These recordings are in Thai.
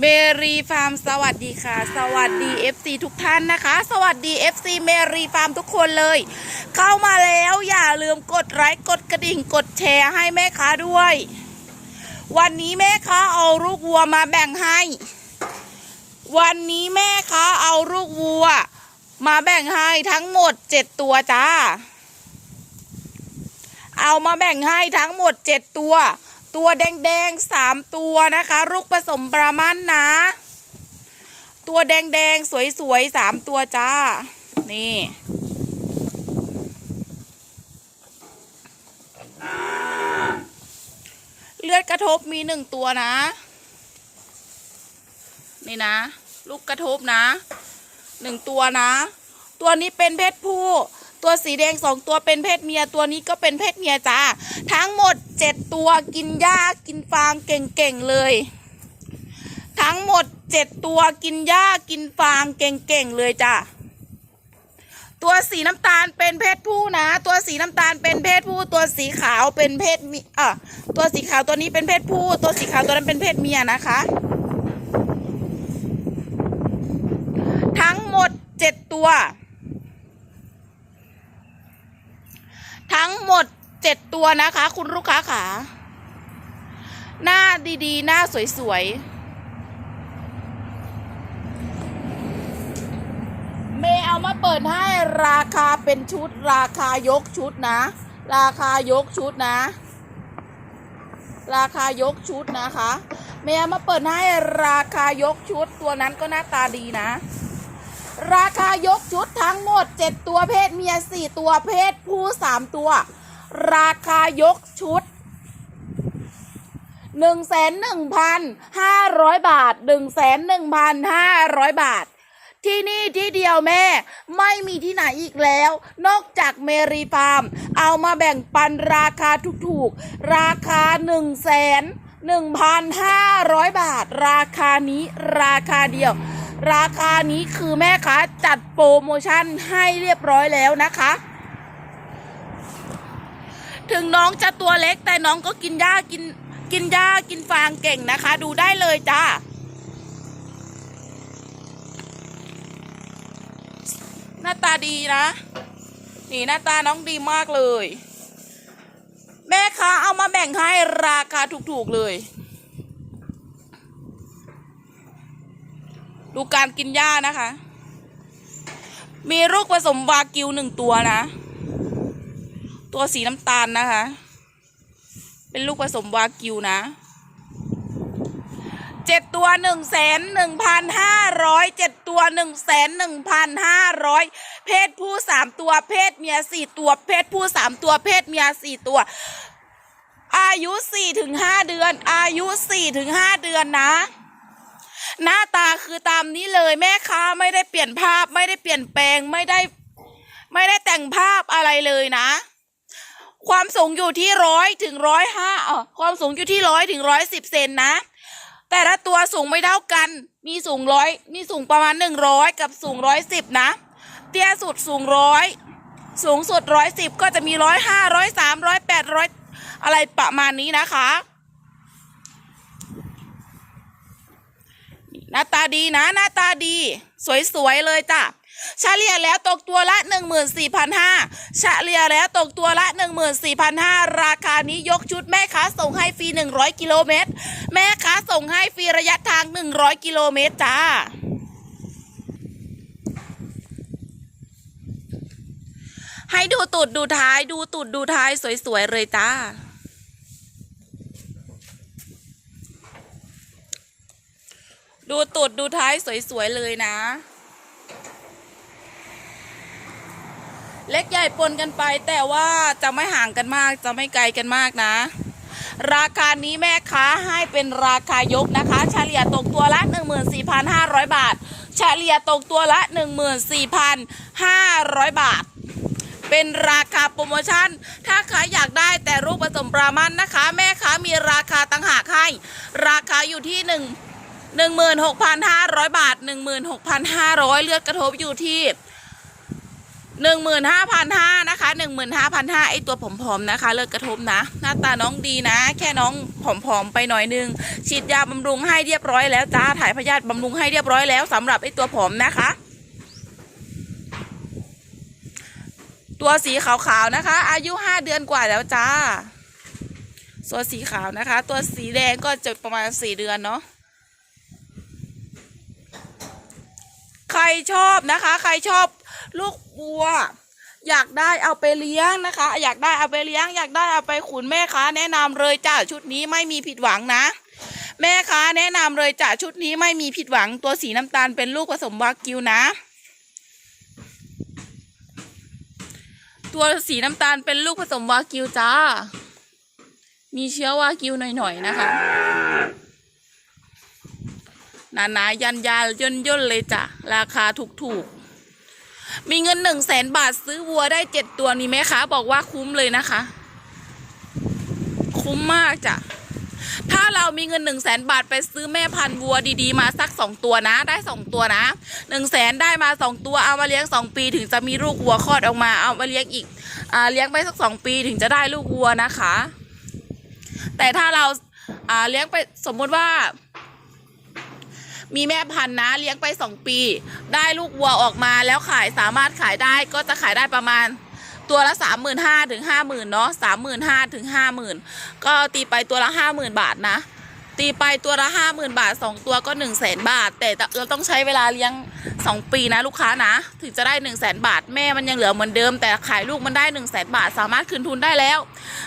เมรีฟาร์มสวัสดีค่ะ สวัสดี FC ทุกท่านนะคะ สวัสดี FC เมรีฟาร์มทุกคนเลย เข้ามาแล้วอย่าลืมกดไลค์กดกระดิ่งกดแชร์ให้แม่ค้าด้วย วันนี้แม่ค้าเอาลูกวัวมาแบ่งให้ วันนี้แม่ค้าเอาลูกวัว มาแบ่งให้ทั้งหมดเจ็ดตัวจ้า เอามาแบ่งให้ทั้งหมดเจ็ดตัว ตัวแดงๆสามตัวนะคะ ลูกผสมประมาณนะ ตัวแดงๆสวยๆสามตัวจ้า นี่เลือดกระทบมีหนึ่งตัวนะ นี่นะ ลูกกระทบนะหนึ่งตัวนะ ตัวนี้เป็นเพศผู้ ตัวสีแดงสองตัวเป็นเพศเมีย ตัวนี้ก็เป็นเพศเมียจ้า ทั้งหมด ตัวกินหญ้ากินฟางเก่งๆเลย ทั้งหมดเจ็ดตัวกินหญ้ากินฟางเก่งๆเลยจ้าตัวสีน้ำตาลเป็นเพศผู้นะ ตัวสีน้ำตาลเป็นเพศผู้ ตัวสีขาวเป็นเพศมีอะตัวสีขาวตัวนี้เป็นเพศผู้ ตัวสีขาวตัวนั้นเป็นเพศเมียนะคะ ทั้งหมดเจ็ดตัว ทั้งหมด เจ็ดตัวนะคะ คุณลูกค้าขาหน้าดีๆ หน้าสวยๆ เมย์เอามาเปิดให้ราคาเป็นชุด ราคายกชุดนะ ราคายกชุดนะ ราคายกชุดนะคะ เมย์เอามาเปิดให้ราคายกชุดตัวนั้นก็หน้าตาดีนะ ราคายกชุดทั้งหมด7ตัวเพศเมีย4ตัวเพศผู้3ตัว ราคายกชุด 1,1,500 บาท 1,1,500 บาท ที่นี่ที่เดียวแม่ ไม่มีที่ไหนอีกแล้ว นอกจากเมรีฟาร์ม เอามาแบ่งปันราคาถูกๆ ราคา1 1 1,500 บาท ราคานี้ราคาเดียว ราคานี้คือแม่ค้าจัดโปรโมชั่นให้เรียบร้อยแล้วนะคะ ถึงน้องจะตัวเล็กแต่น้องก็กินหญ้ากินกินหญ้ากินฟางเก่งนะคะ ดูได้เลยจ้าหน้าตาดีนะ นี่หน้าตาน้องดีมากเลย แม่ค้าเอามาแบ่งให้ราคาถูกๆเลย ดูการกินหญ้านะคะ มีลูกผสมวากิวหนึ่งตัวนะ ตัวสีน้ำตาลนะคะ เป็นลูกผสมวากิวนะเจ็ดตัวหนึ่งแสนหนึ่งพันห้าร้อยเจ็ดตัวหนึ่งแสนหนึ่งพันห้าร้อยเพศผู้สามตัวเพศเมียสี่ตัว เพศผู้สามตัวเพศเมียสี่ตัว อายุสี่ถึงห้าเดือน อายุสี่ถึงห้าเดือนนะ หน้าตาคือตามนี้เลยแม่ค้าไม่ได้เปลี่ยนภาพไม่ได้เปลี่ยนแปลงไม่ได้ ไม่ได้แต่งภาพอะไรเลยนะ ความสูงอยู่ที่ร้อยถึงร้อยห้าเออความสูงอยู่ที่ร้อยถึงร้อยสิบเซนนะ แต่ละตัวสูงไม่เท่ากัน มีสูงร้อยมีสูงประมาณหนึ่งร้อยกับสูงร้อยสิบนะ เตี้ยสุดสูงร้อยสูงสุดร้อยสิบก็จะมีร้อยห้าร้อยสามร้อยแปดร้อยอะไรประมาณนี้นะคะ หน้าตาดีนะ หน้าตาดี สวยๆเลยจ้ะ เฉลี่ยแล้วตกตัวละ 14,500เฉลี่ยแล้วตกตัวละ 14,500 ราคานี้ยกชุดแม่ค้าส่งให้ฟรี 100 กิโลเมตร แม่ค้าส่งให้ฟรีระยะทาง 100 กิโลเมตรจ้าให้ดูตูดดูท้ายดูตูดดูท้ายสวยๆเลยจ้า ดูตูดดูท้ายสวยๆเลยนะ เล็กใหญ่ปนกันไป แต่ว่าจะไม่ห่างกันมาก จะไม่ไกลกันมากนะ ราคานี้แม่ค้าให้เป็นราคายกนะคะ เฉลี่ยตกตัวละ 14,500 บาท เฉลี่ยตกตัวละ 14,500 บาท เป็นราคาโปรโมชั่น ถ้าใครอยากได้แต่รูปผสมปรามันนะคะ แม่ค้ามีราคาตั้งหากให้ ราคาอยู่ที่หนึ่งหนึ่งหมื่นหกพันห้าร้อยบาทหนึ่งหมื่นหกพันห้าร้อยเลือดกระทบอยู่ที่ หนึ่งหมื่นห้าพันห้านะคะหนึ่งหมื่นห้าพันห้าไอตัวผอมๆนะคะ เลิกกระทบนะ หน้าตาน้องดีนะ แค่น้องผอมๆไปหน่อยนึง ฉีดยาบำรุงให้เรียบร้อยแล้วจ้าถ่ายพยาธิบำรุงให้เรียบร้อยแล้วสำหรับไอตัวผอมนะคะ ตัวสีขาวๆนะคะ อายุห้าเดือนกว่าแล้วจ้า ตัวสีขาวนะคะ ตัวสีแดงก็จะประมาณสี่เดือนเนาะใครชอบนะคะ ใครชอบ ลูกวัว อยากได้เอาไปเลี้ยงนะคะ อยากได้เอาไปเลี้ยง อยากได้เอาไปขุนแม่ค้าแนะนำเลยจ้าชุดนี้ไม่มีผิดหวังนะ แม่ค้าแนะนำเลยจ้าชุดนี้ไม่มีผิดหวังตัวสีน้ำตาลเป็นลูกผสมวากิวนะ ตัวสีน้ำตาลเป็นลูกผสมวากิวจ้า มีเชื้อวากิวหน่อยๆนะคะหนานาๆยันยาย่นย่นเลยจ้ะ ราคาถูกๆ มีเงินหนึ่งแสนบาทซื้อวัวได้เจ็ดตัวนี่ไหมคะ บอกว่าคุ้มเลยนะคะ คุ้มมากจ้ะ ถ้าเรามีเงินหนึ่งแสนบาทไปซื้อแม่พันธุ์วัวดีๆ มาสักสองตัวนะ ได้สองตัวนะหนึ่งแสนได้มาสองตัวเอามาเลี้ยงสองปีถึงจะมีลูกวัวคลอดออกมา เอามาเลี้ยงอีกอ่าเลี้ยงไปสักสองปีถึงจะได้ลูกวัวนะคะ แต่ถ้าเราอ่าเลี้ยงไปสมมติว่า มีแม่พันธุ์นะเลี้ยงไปสองปี ได้ลูกวัวออกมาแล้วขายสามารถขายได้ก็จะขายได้ประมาณตัวละสามหมื่นห้าถึงห้าหมื่นเนาะสามหมื่นห้าถึงห้าหมื่นก็ตีไปตัวละห้าหมื่นบาทนะ ตีไปตัวละห้าหมื่นบาทสองตัวก็หนึ่งแสนบาท แต่เราต้องใช้เวลาเลี้ยงสองปีนะลูกค้านะ ถึงจะได้หนึ่งแสนบาทแม่มันยังเหลือเหมือนเดิม แต่ขายลูกมันได้หนึ่งแสนบาท สามารถคืนทุนได้แล้ว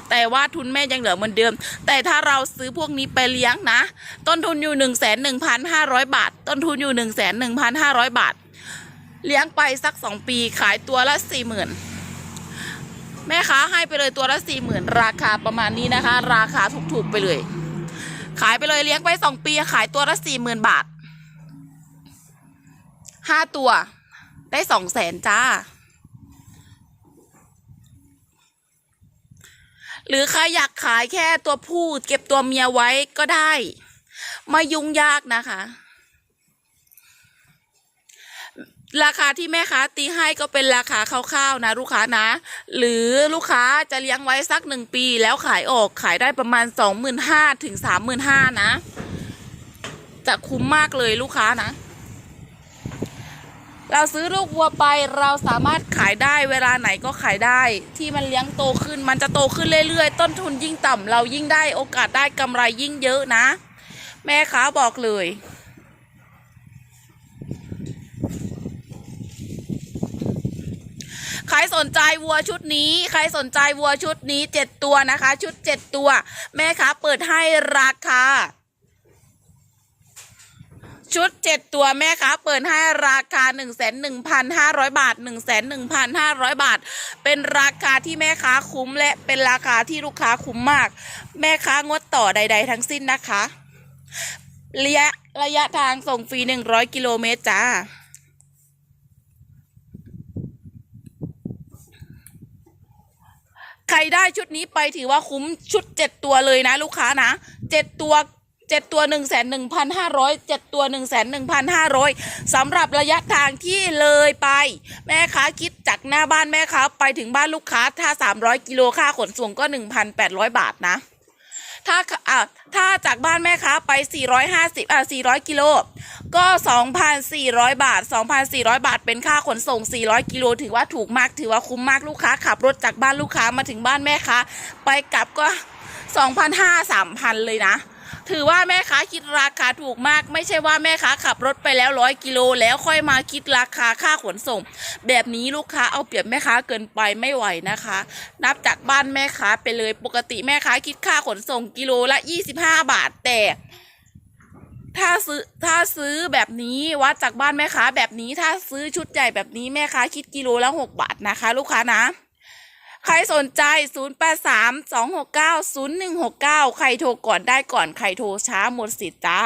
แต่ว่าทุนแม่ยังเหลือเหมือนเดิม แต่ถ้าเราซื้อพวกนี้ไปเลี้ยงนะ ต้นทุนอยู่หนึ่งแสนหนึ่งพันห้าร้อยบาท ต้นทุนอยู่หนึ่งแสนหนึ่งพันห้าร้อยบาท เลี้ยงไปสักสองปีขายตัวละสี่หมื่นแม่ค้าให้ไปเลยตัวละสี่หมื่นราคาประมาณนี้นะคะ ราคาถูกๆไปเลย ขายไปเลยเลี้ยงไปสองปีขายตัวละสี่หมื่นบาทห้าตัว ได้สองแสนจ้า หรือใครอยากขายแค่ตัวผู้เก็บตัวเมียไว้ก็ได้ ไม่ยุ่งยากนะคะ ราคาที่แม่ค้าตีให้ก็เป็นราคาคร่าวๆนะลูกค้านะ หรือลูกค้าจะเลี้ยงไว้สักหนึ่งปีแล้วขายออกขายได้ประมาณสองหมื่นห้าถึงสามหมื่นห้านะ จะคุ้มมากเลยลูกค้านะ เราซื้อลูกวัวไปเราสามารถขายได้เวลาไหนก็ขายได้ ที่มันเลี้ยงโตขึ้นมันจะโตขึ้นเรื่อยๆ ต้นทุนยิ่งต่ำเรายิ่งได้โอกาสได้กำไรยิ่งเยอะนะ แม่ค้าบอกเลย ใค รสนใจวัวชุดนี้ ใครสนใจวัวชุดนี้เจ็ดตัวนะคะ ชุดเจ็ดตัว แม่ค้าเปิดให้ราคาชุดเจ็ดตัวแม่ค้าเปิดให้ราคาหนึ่งแสนหนึ่งพันห้าร้อยบาทหนึ่งแสนหนึ่งพันห้าร้อยบาท เป็นราคาที่แม่ค้าคุ้มและเป็นราคาที่ลูกค้าคุ้มมาก แม่ค้างดต่อใด ๆ ทั้งสิ้นนะคะ ระยะระยะทางส่งฟรีหนึ่งร้อยกิโลเมตรจ้า ใค รได้ชุดนี้ไปถือว่าคุ้มชุดเจ็ดตัวเลยนะ ลูกค้านะเจ็ดตัวเจ็ดตัวหนึ่งแสนหนึ่งพันห้าร้อยเจ็ดตัวหนึ่งแสนหนึ่งพันห้าร้อยสำหรับระยะทางที่เลยไป แม่ค้าคิดจากหน้าบ้านแม่ค้าไปถึงบ้านลูกค้าถ้าสามร้อยกิโลค่าขนส่งก็หนึ่งพันแปดร้อยบาทนะ ถ้าอะถ้าจากบ้านแม่ค้าไป 450อะ400 กิโล ก็ 2,400 บาท 2,400 บาท เป็นค่าขนส่ง 400 กิโล ถือว่าถูกมาก ถือว่าคุ้มมากลูกค้า ขับรถจากบ้านลูกค้ามาถึงบ้านแม่ค้า ไปกลับก็ 2,500 3,000 เลยนะ ถือว่าแม่ค้าคิดราคาถูกมาก ไม่ใช่ว่าแม่ค้าขับรถไปแล้วร้อยกิโลแล้วค่อยมาคิดราคาค่าขนส่ง แบบนี้ลูกค้าเอาเปรียบแม่ค้าเกินไปไม่ไหวนะคะ นับจากบ้านแม่ค้าไปเลยปกติแม่ค้าคิดค่าขนส่งกิโลละ 25 บาทแต่ถ้าซื้อถ้าซื้อแบบนี้วัดจากบ้านแม่ค้าแบบนี้ถ้าซื้อชุดใหญ่แบบนี้แม่ค้าคิดกิโลละ6บาทนะคะ ลูกค้านะ ใครสนใจ 083 269 0169 ใครโทรก่อนได้ก่อน ใครโทรช้าหมดสิทธิ์จ้า